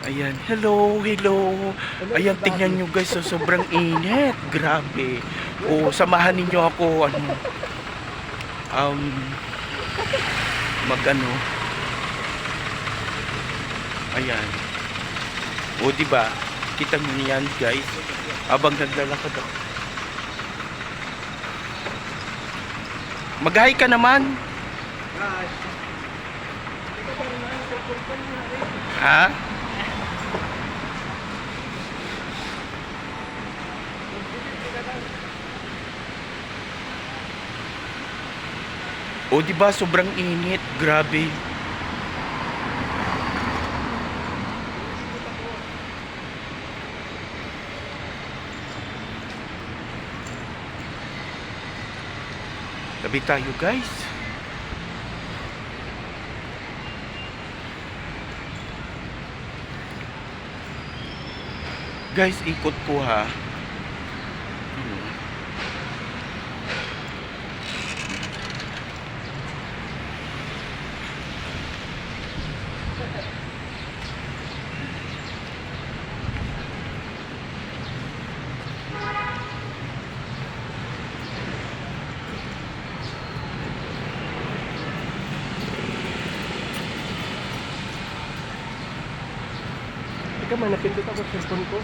Ayan, hello, hello. Ayan, tingnan nyo guys, so sobrang init. Grabe. O, samahan ninyo ako, ano, um, mag ano. Ayan. O, ba? Kita nyo yan, guys. Abang naglalakad ako. Mag-hi ka naman. Ha? O di ba sobrang init, grabe. Tabi tayo, guys. Guys, ikot ko ha. Ika man, napindot ako sa cellphone ko.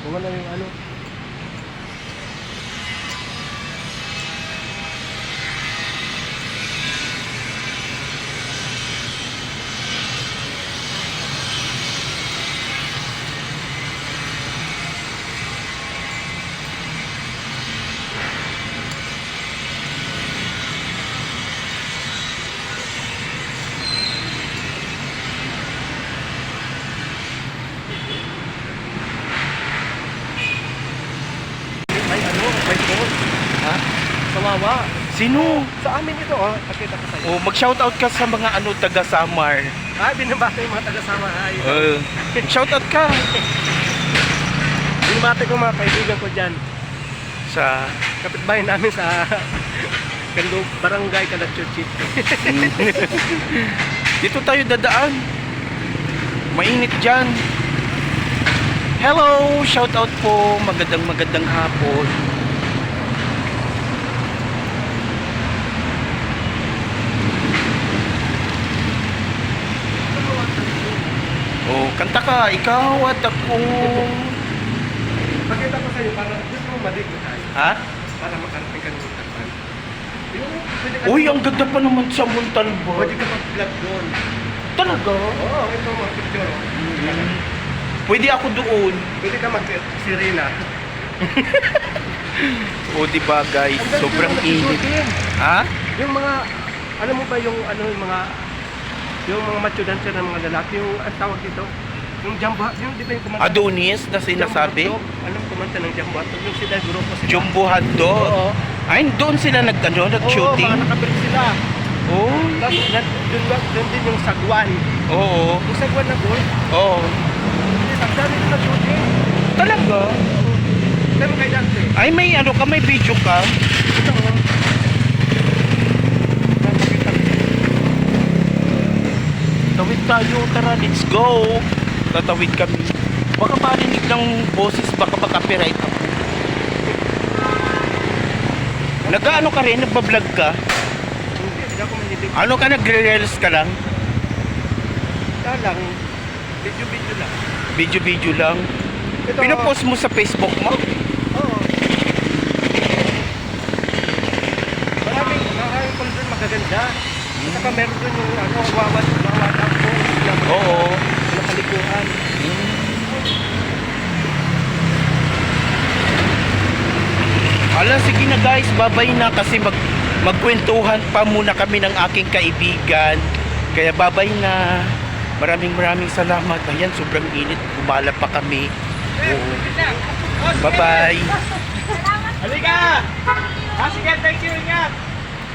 Kung ano yung ano. May phone. Ha? Sawawa. Sino? Sa amin ito, oh. Pakita ko sa'yo. O, mag-shoutout ka sa mga ano taga Samar. Ah, binabati yung mga taga-sama. Ay, Uh, shoutout ka binabati ko mga kaibigan ko dyan. sa Kapitbahay namin sa Kando, Barangay Kalachuchi. Dito tayo dadaan. Mainit dyan. Hello! Shoutout po. Magandang magandang hapon. Oh, kanta ka. Ikaw at ako. Pakita ko sa'yo para gusto mo maligo tayo. Ha? Para makarating ka ng Montalban. Uy, ang ganda pa naman sa Montalban. Pwede ka mag-vlog doon. Talaga? Oo, ito mga picture. oh. Pwede ako doon. Pwede ka mag-sirena. O, di ba guys? Sobrang init. Ha? Yung mga, alam mo ba yung ano yung mga yung mga macho dancer ng mga lalaki, yung ang tawag dito, yung jumbo, yung di ba yung kumanta? Adonis na sinasabi? Jumbo hotdog. Anong kumanta ng jumbo hotdog? Yung sila grupo sila. Jumbo hotdog. Oo. Ay, doon sila nag, ano, Oo, nag-shooting? mga nakabit sila. Oo. Tapos na, doon, doon din yung sagwan. Oo. Yung sagwan na gold, Oo. ang dami nila shooting. Talaga? Pero kay dante. Ay, may ano ka, may video ka? Ito mo. Napakita ko. Tawid tayo, tara, let's go. Tatawid kami. Baka marinig ng boses, baka maka-copyright ako. Nag-ano ka rin? Nagbablog ka? Ano ka, nagre-reels ka lang? Kaya lang, video-video lang. Video-video lang? Ito, Pinopost mo sa Facebook mo? Oo. Maraming, maraming doon magaganda. At saka meron doon yung ano, wawat, wawat up po. Oo. Nakalikuan. Ala, sige na guys, babay na kasi mag magkwentuhan pa muna kami ng aking kaibigan. Kaya babay na. Maraming maraming salamat. Ayan, sobrang init. Gumala pa kami. Oo. Bye-bye. Halika! Ah, sige, thank you, ingat!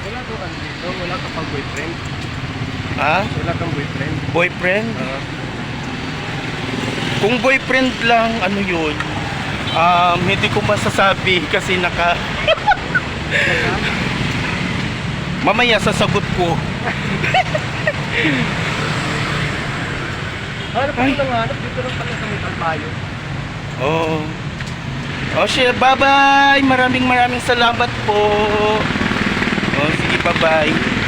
Wala to ano dito, wala ka pang boyfriend. Ha? Wala kang boyfriend. Boyfriend? Oo. Kung boyfriend lang, ano yun? Um, hindi ko masasabi kasi naka... Mamaya sasagot ko. Hanap ko ng hanap, dito lang pala sa may kalbayo. Oo. O siya, bye-bye! Maraming maraming salamat po. O sige, bye-bye.